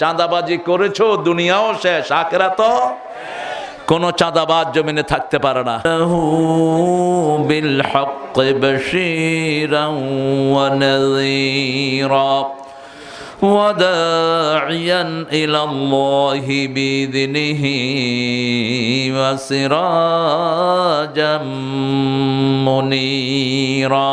চাঁদাবাজি করেছো দুনিয়াও শেষ আখেরা তো কোনো চাঁদাবাজ জমিনে থাকতে পারে না بالحق بشيرا ونذيرا وداعيا إلى الله بإذنه وسراجا منيرا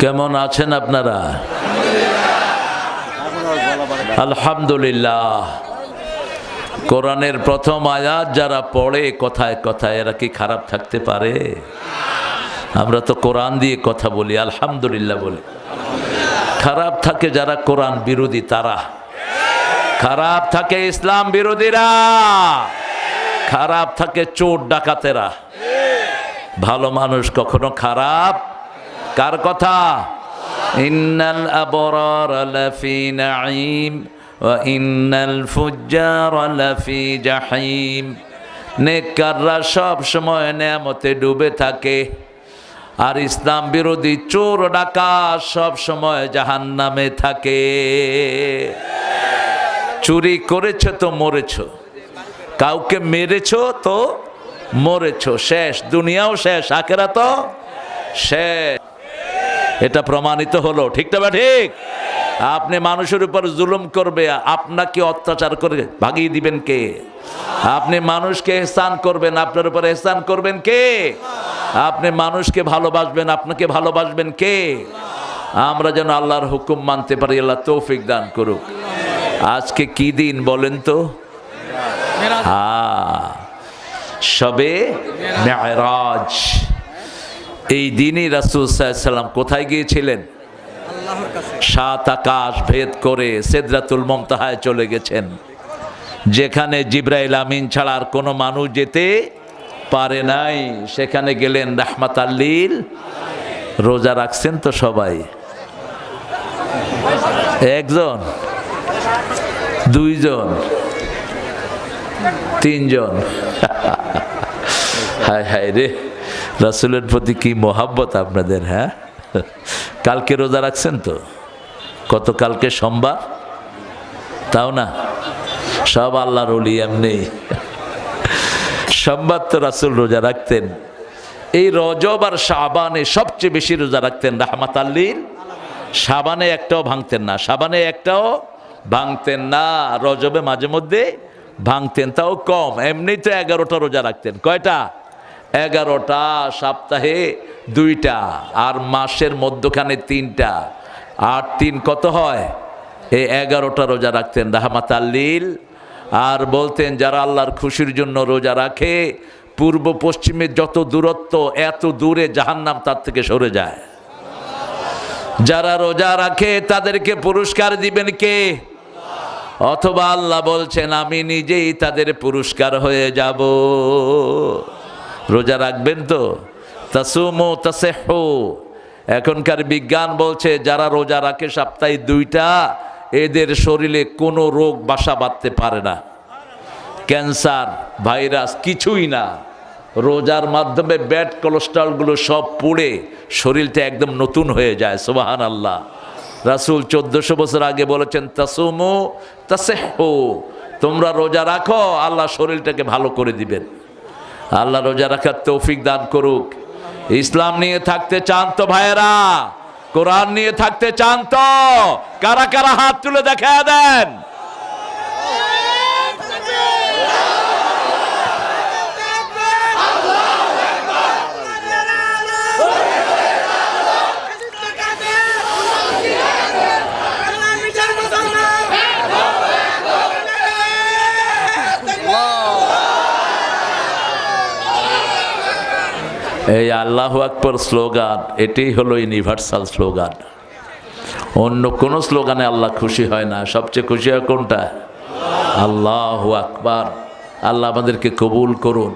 কেমন আছেন আপনারা? আলহামদুলিল্লাহ। কোরআনের প্রথম আয়াত যারা পড়ে, কথায় কথায় এরা কি খারাপ থাকতে পারে? আমরা তো কোরআন দিয়ে কথা বলি, আলহামদুলিল্লাহ বলি। খারাপ থাকে যারা কোরআন বিরোধী, তারা। খারাপ থাকে ইসলাম বিরোধীরা। খারাপ থাকে চোর ডাকাতেরা। ভালো মানুষ কখনো খারাপ কার কথা? ইন্নাল আবরার লাফি নাঈম ওয়া ইন্নাল ফুজ্জার লাফি জাহিম। নেককাররা সব সময় নেয়ামতে ডুবে থাকে। আর ইসলাম বিরোধী চোর ডাকা সব সময় জাহান্নামে থাকে। চুরি করেছ তো মরেছ। কাউকে মেরেছ তো মরেছ। শেষ, দুনিয়াও শেষ আখেরা তো শেষ। এটা প্রমাণিত হলো ঠিক না বা ঠিক? আপনি মানুষের উপর জুলুম করবে আপনাকে অত্যাচার করে ভাগিয়ে দিবেন কে? আপনি মানুষকে এহসান করবেন আপনার উপর এহসান করবেন কে? আপনি মানুষকে ভালোবাসবেন আপনাকে ভালোবাসবেন কে? আমরা যেন আল্লাহর হুকুম মানতে পারি আল্লাহ তৌফিক দান করুক। আজকে কি দিন বলেন তো? হ্যাঁ। সবে মেয়রাজ এই দিনই রাসুল সাল্লাম কোথায় গিয়েছিলেন? সাত আকাশ ভেদ করে সেদরাতুল মমতাহায় চলে গেছেন। যেখানে জিব্রাইল আমিন ছাড়া আর কোনো মানুষ যেতে পারে নাই। সেখানে গেলেন রাহমাত আল্লিল রোজা রাখছেন তো সবাই? একজন দুইজন তিনজন। হায় হায় রে। রাসুলের প্রতি কি মোহাব্বত আপনাদের হ্যাঁ? কালকে রোজা রাখছেন তো? কত কালকে সোমবার? তাও না? সব আল্লাহর অলি এমনি। সোমবার তো রাসুল রোজা রাখতেন। এই রজব আর সাবানে সবচেয়ে বেশি রোজা রাখতেন রাহমাত আল্লিল সাবানে একটাও ভাঙতেন না। সাবানে একটাও ভাঙতেন না। রজবে মাঝে মধ্যে ভাঙতেন, তাও কম। এমনি তো এগারোটা রোজা রাখতেন। কয়টা? এগারোটা সপ্তাহে দুইটা, আর মাসের মধ্যখানে তিনটা। আর তিন কত হয়? এই এগারোটা রোজা রাখতেন রাহমাত আল্লিল আর বলতেন, যারা আল্লাহর খুশির জন্য রোজা রাখে, পূর্ব পশ্চিমের যত দূরত্ব, এত দূরে জাহান্নাম তার থেকে সরে যায়। যারা রোজা রাখে, তাদেরকে পুরস্কার দিবেন কে? অথবা আল্লাহ বলছেন, আমি নিজেই তাদের পুরস্কার হয়ে যাব। রোজা রাখবেন তো? তাসুমো, তাসেহো। এখনকার বিজ্ঞান বলছে, যারা রোজা রাখে সপ্তাহে দুইটা, এদের শরীরে কোনো রোগ বাসা বাঁধতে পারে না। ক্যান্সার, ভাইরাস কিছুই না। রোজার মাধ্যমে ব্যাড কোলেস্ট্রলগুলো সব পুড়ে শরীরটা একদম নতুন হয়ে যায় সুবাহান আল্লাহ রাসুল চোদ্দশো বছর আগে বলেছেন, তাসুমো, তাসেহো। তোমরা রোজা রাখো, আল্লাহ শরীরটাকে ভালো করে দিবেন। আল্লাহ রোজা রাখার তৌফিক দান করুক। ইসলাম নিয়ে থাকতে চান তো ভাইয়েরা? কোরআন নিয়ে থাকতে চান তো? কারা কারা হাত তুলে দেখা দেন? এই আল্লাহ আকবর স্লোগান এটাই হলো ইউনিভার্সাল স্লোগান। অন্য কোনো স্লোগানে আল্লাহ খুশি হয় না। সবচেয়ে খুশি হয় কোনটা? আল্লাহ আকবার। আল্লাহ আমাদেরকে কবুল করুন।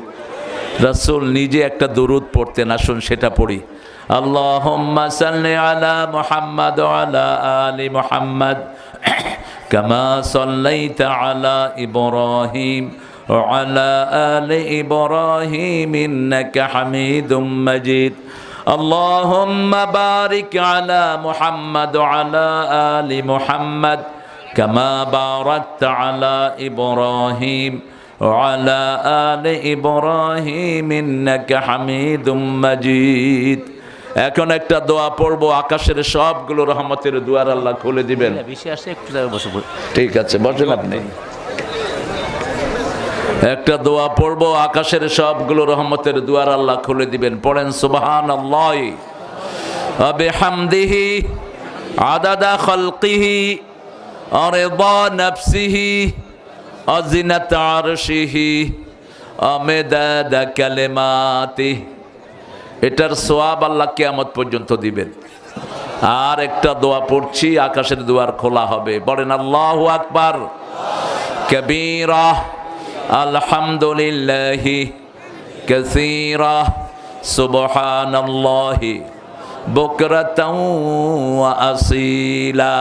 রাসূল নিজে একটা দরুদ পড়তেন, আসুন সেটা পড়ি। আল্লাহুম্মা সাল্লি আলা মুহাম্মাদ আলা আলি মুহাম্মাদ। কামা সাল্লাইতা আলা ইব্রাহিম। وعلى آل إبراهيم إنك حميد مجيد اللهم بارك على محمد وعلى آل محمد كما باركت على إبراهيم وعلى آل إبراهيم إنك حميد مجيد এখন একটা দোয়া পড়বো আকাশের সবগুলো রহমতের দুয়ার আল্লাহ খুলে দিবেন বেশি আসে একটু জায়গায় বসে পড়ি। ঠিক আছে বসেন আপনি একটা দোয়া পড়ব, আকাশের সবগুলো রহমতের দুয়ার আল্লাহ খুলে দিবেন। পড়েন সুবহান আল্লাহ আদাদা খলকিহি অরেবা নফসিহি অজিনাত আরশিহি এটার সোয়াব আল্লাহ কেয়ামত পর্যন্ত দিবেন। আর একটা দোয়া পড়ছি, আকাশের দুয়ার খোলা হবে। বলেন আল্লাহ আকবর। কবিরা। আলহামদুলিল্লাহি কাসীরা, সুবহানাল্লাহি বকরাতাও ওয়া আসিলা।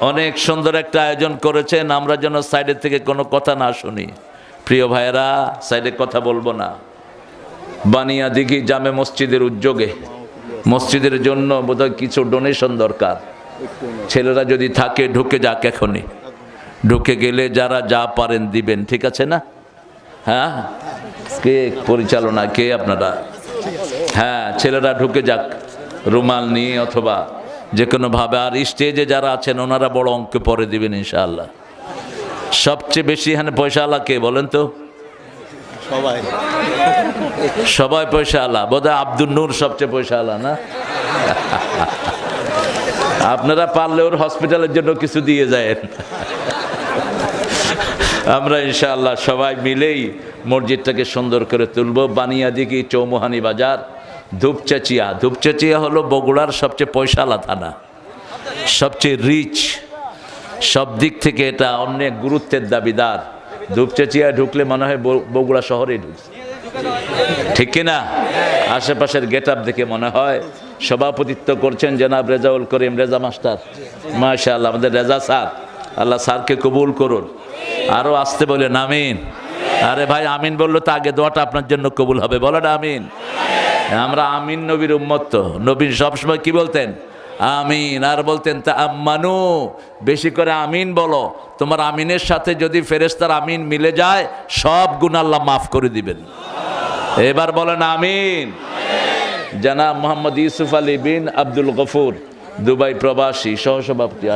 অনেক সুন্দর একটা আয়োজন করেছেন, আমরা যেন সাইডের থেকে কোনো কথা না শুনি। প্রিয় ভাইরা সাইডে কথা বলব না। বানিয়া দিঘি জামে মসজিদের উদ্যোগে। মসজিদের জন্য বোধহয় কিছু ডোনেশন দরকার। ছেলেরা যদি থাকে, ঢুকে যাক এখনই। ঢুকে গেলে যারা যা পারেন দিবেন ঠিক আছে না? হ্যাঁ? কে পরিচালনা কে আপনারা? হ্যাঁ ছেলেরা ঢুকে যাক রুমাল নিয়ে অথবা যে কোনোভাবে আর স্টেজে যারা আছেন ওনারা বড় অঙ্ক পরে দিবেন ইনশাআল্লাহ। সবচেয়ে বেশি এখানে পয়সা আলা কে বলেন তো? সবাই। সবাই পয়সা আলা। বোধহয় আব্দুল নূর সবচেয়ে পয়সা আলা না? আপনারা পারলে ওর হসপিটালের জন্য কিছু দিয়ে যায় আমরা ইনশাআল্লাহ সবাই মিলেই মসজিদটাকে সুন্দর করে তুলব। বানিয়াদিঘি চৌমুহানি বাজার, ধূপচাচিয়া। ধূপচাচিয়া হলো বগুড়ার সবচেয়ে পয়সালা থানা। সবচেয়ে রিচ সব দিক থেকে এটা অনেক গুরুত্বের দাবিদার। ধূপচাচিয়া ঢুকলে মনে হয় বগুড়া শহরে ঢুকছে ঠিক কিনা? আশেপাশের গেট আপ দেখে মনে হয় সভাপতিত্ব করছেন জনাব রেজাউল করিম রেজা মাস্টার। মাশাআল্লাহ, আমাদের রেজা স্যার। আল্লাহ স্যারকে কবুল করুন। আরও আসতে বলেন, আমিন। আরে ভাই, আমিন বলল তো আগে দোয়াটা আপনার জন্য কবুল হবে, বলেন আমিন। আমরা আমিন নবীর উম্মত তো, নবীন সবসময় কি বলতেন? আমিন, আর বলতেন তা আম্মানু বেশি করে আমিন বলো, তোমার আমিনের সাথে যদি ফেরেস্তার আমিন মিলে যায়, সব গুণ আল্লাহ মাফ করে দিবেন। এবার বলেন, আমিন। জানাব মোহাম্মদ ইউসুফ আলী বিন আব্দুল গফুর, দুবাই প্রবাসী, সহসভাপতি।